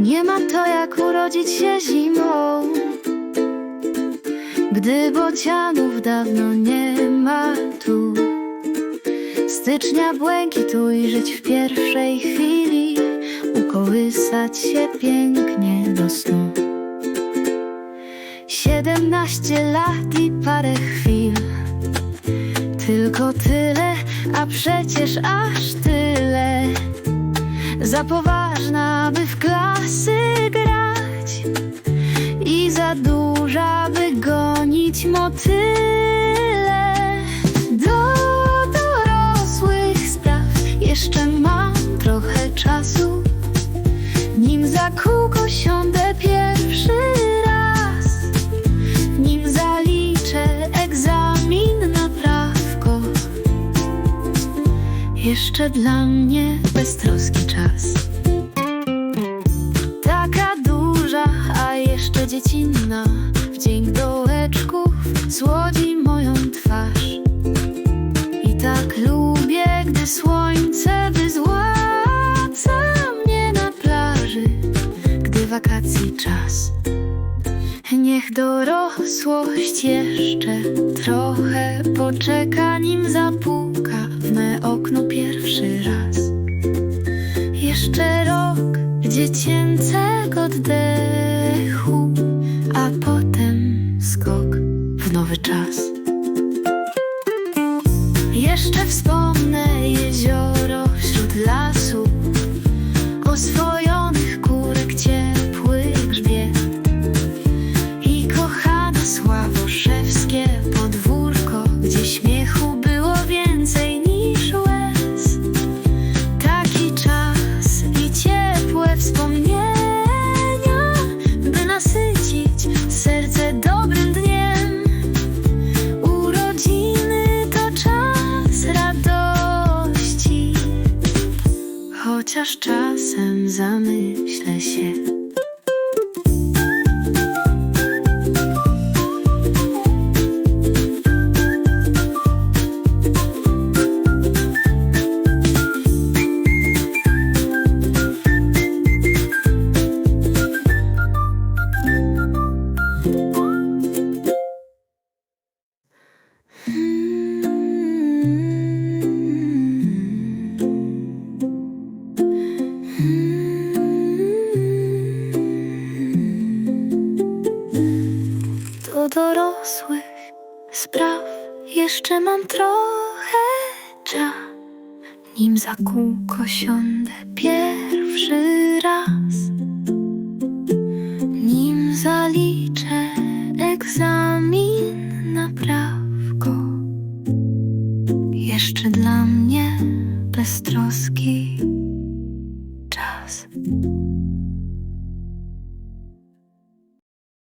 Nie ma to jak urodzić się zimą. Gdy bocianów dawno nie ma tu. Stycznia błękitu i żyć w pierwszej chwili. Ukołysać się pięknie do snu. Siedemnaście lat i parę chwil. Tylko tyle, a przecież aż tyle Za poważna, by w klasy grać I za duża, by gonić motyle Jeszcze dla mnie beztroski czas. Taka duża, a jeszcze dziecinna. W dzień dołeczków słodzi moją twarz. I tak lubię, gdy słońce wyzłaca mnie na plaży Gdy wakacji czas. Niech dorosłość jeszcze trochę poczeka, nim zapuka dziecięcego oddechu, a potem skok w nowy czas. Jeszcze wspomnę jezioro chociaż czasem zamyślę się. Do dorosłych spraw jeszcze mam trochę czas, nim za kółko siądę pierwszy raz, nim zaliczę egzamin na prawko. Jeszcze dla mnie beztroski czas.